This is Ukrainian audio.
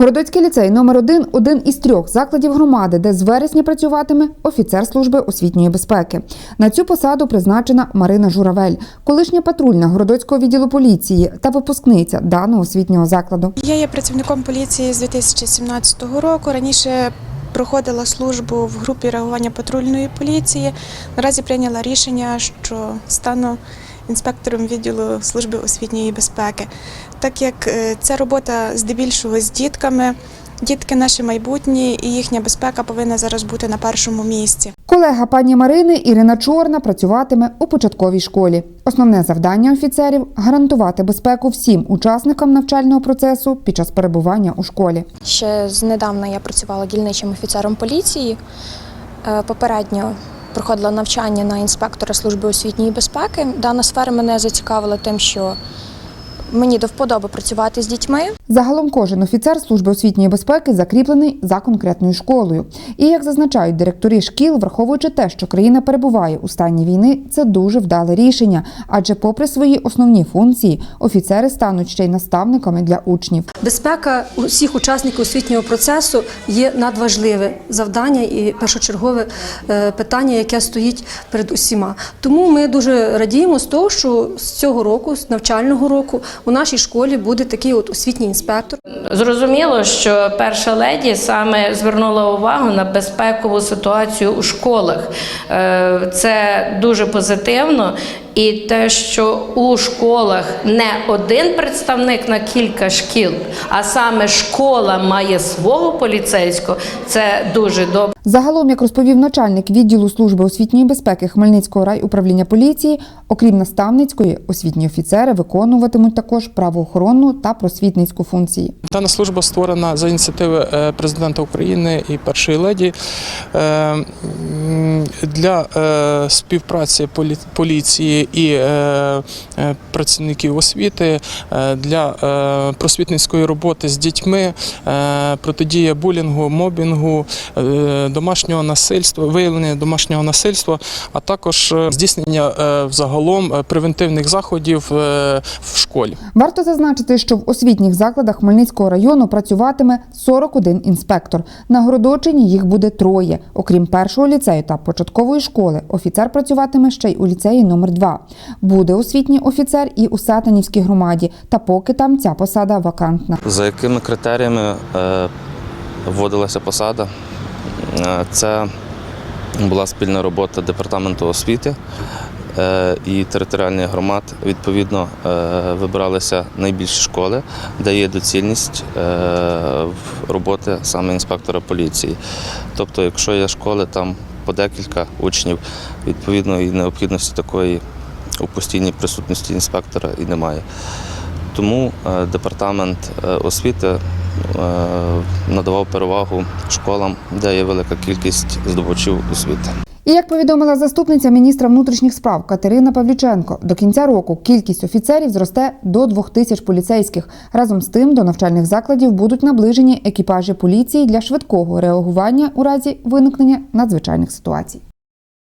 Городоцький ліцей номер 1 – один із трьох закладів громади, де з вересня працюватиме офіцер служби освітньої безпеки. На цю посаду призначена Марина Журавель, колишня патрульна Городоцького відділу поліції та випускниця даного освітнього закладу. Я є працівником поліції з 2017 року. Раніше проходила службу в групі реагування патрульної поліції. Наразі прийняла рішення, що стану інспектором відділу служби освітньої безпеки. Так як е, ця робота здебільшого з дітками, дітки наше майбутнє і їхня безпека повинна зараз бути на першому місці. Колега пані Марини Ірина Чорна працюватиме у початковій школі. Основне завдання офіцерів гарантувати безпеку всім учасникам навчального процесу під час перебування у школі. Ще знедавна я працювала дільничим офіцером поліції. Е, Попередньо проходила навчання на інспектора служби освітньої безпеки. Дана сфера мене зацікавила тим, що мені до вподоби працювати з дітьми. Загалом кожен офіцер служби освітньої безпеки закріплений за конкретною школою. І як зазначають директори шкіл, враховуючи те, що країна перебуває у стані війни, це дуже вдале рішення. Адже, попри свої основні функції, офіцери стануть ще й наставниками для учнів. Безпека усіх учасників освітнього процесу є надважливе завдання і першочергове е, питання, яке стоїть перед усіма. Тому ми дуже радіємо з того, що з цього року, з навчального року, у нашій школі буде такий от освітній інспектор. Зрозуміло, що перша леді саме звернула увагу на безпекову ситуацію у школах. Е, Це дуже позитивно. І те, що у школах не один представник на кілька шкіл, а саме школа має свого поліцейського, це дуже добре. Загалом, як розповів начальник відділу служби освітньої безпеки Хмельницького райуправління поліції, окрім наставницької, освітні офіцери виконуватимуть також правоохоронну та просвітницьку функції. Дана служба створена за ініціативи е, президента України і першої леді е, для е, співпраці полі- поліції і е, е, працівників освіти е, для просвітницької роботи з дітьми, протидія булінгу, мобінгу, домашнього насильства, виявлення домашнього насильства, а також здійснення взагалом превентивних заходів в школі. Варто зазначити, що в освітніх закладах Хмельницького району працюватиме 41 інспектор. На Городочині їх буде троє. Окрім першого ліцею та початкової школи, офіцер працюватиме ще й у ліцеї номер 2 Буде освітній офіцер і у Сатанівській громаді, та поки там ця посада вакантна. За якими критеріями е, вводилася посада? Е, Це була спільна робота департаменту освіти е, і територіальних громад. Відповідно, вибиралися найбільші школи, де є доцільність роботи саме інспектора поліції. Тобто, якщо є школи там по декілька учнів, відповідно і необхідності такої у постійній присутності інспектора і немає. Тому е, департамент е, освіти е, надавав перевагу школам, де є велика кількість здобувачів освіти. І як повідомила заступниця міністра внутрішніх справ Катерина Павліченко, до кінця року кількість офіцерів зросте до двох тисяч поліцейських. Разом з тим до навчальних закладів будуть наближені екіпажі поліції для швидкого реагування у разі виникнення надзвичайних ситуацій.